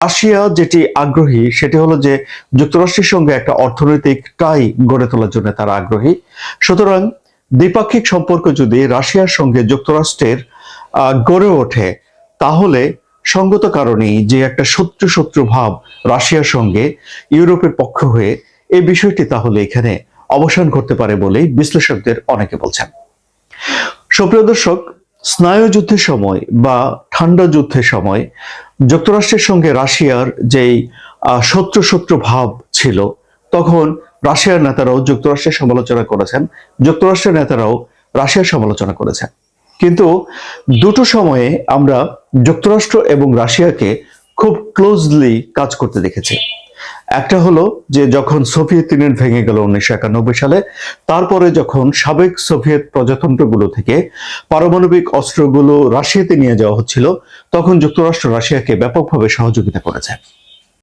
Russia যেটি আগ্রহী, সেটি হলো যে যুক্তরাষ্ট্রের সঙ্গে একটা অর্থনৈতিক টাই গড়ে তোলার জন্য তারা আগ্রহী। সুতরাং দ্বিপাক্ষিক সম্পর্ক যদি রাশিয়ার সঙ্গে যুক্তরাষ্ট্রের গড়ে ওঠে, তাহলে সঙ্গত কারণেই যে একটা শত্রু শত্রু ভাব রাশিয়ার সঙ্গে ইউরোপের পক্ষ হয়ে এই বিষয়টি তাহলে এখানে অবসান করতে পারে বলেই বিশ্লেষকদের অনেকে বলছেন। সুপ্রিয় দর্শক, স্নায়ুযুদ্ধের সময় বা ঠান্ডা যুদ্ধের সময় যুক্তরাষ্ট্রের সঙ্গে রাশিয়ার যেই শত্রু শত্রু ভাব ছিল, তখন রাশিয়ার নেতারাও যুক্তরাষ্ট্রের সমালোচনা করেছেন, যুক্তরাষ্ট্রের নেতারাও রাশিয়ার সমালোচনা করেছেন। কিন্তু দুটো সময়ে আমরা যুক্তরাষ্ট্র এবং রাশিয়াকে খুব ক্লোজলি কাজ করতে দেখেছি। একটা হলো যে যখন সোভিয়েত ইউনিয়ন ভেঙে গেল উনিশশো একানব্বই সালে, তারপরে যখন সাবেক সোভিয়েত প্রজাতন্ত্রগুলো থেকে পারমাণবিক অস্ত্রগুলো রাশিয়াতে নিয়ে যাওয়া হচ্ছিল, তখন যুক্তরাষ্ট্র রাশিয়াকে ব্যাপকভাবে সহযোগিতা করেছে।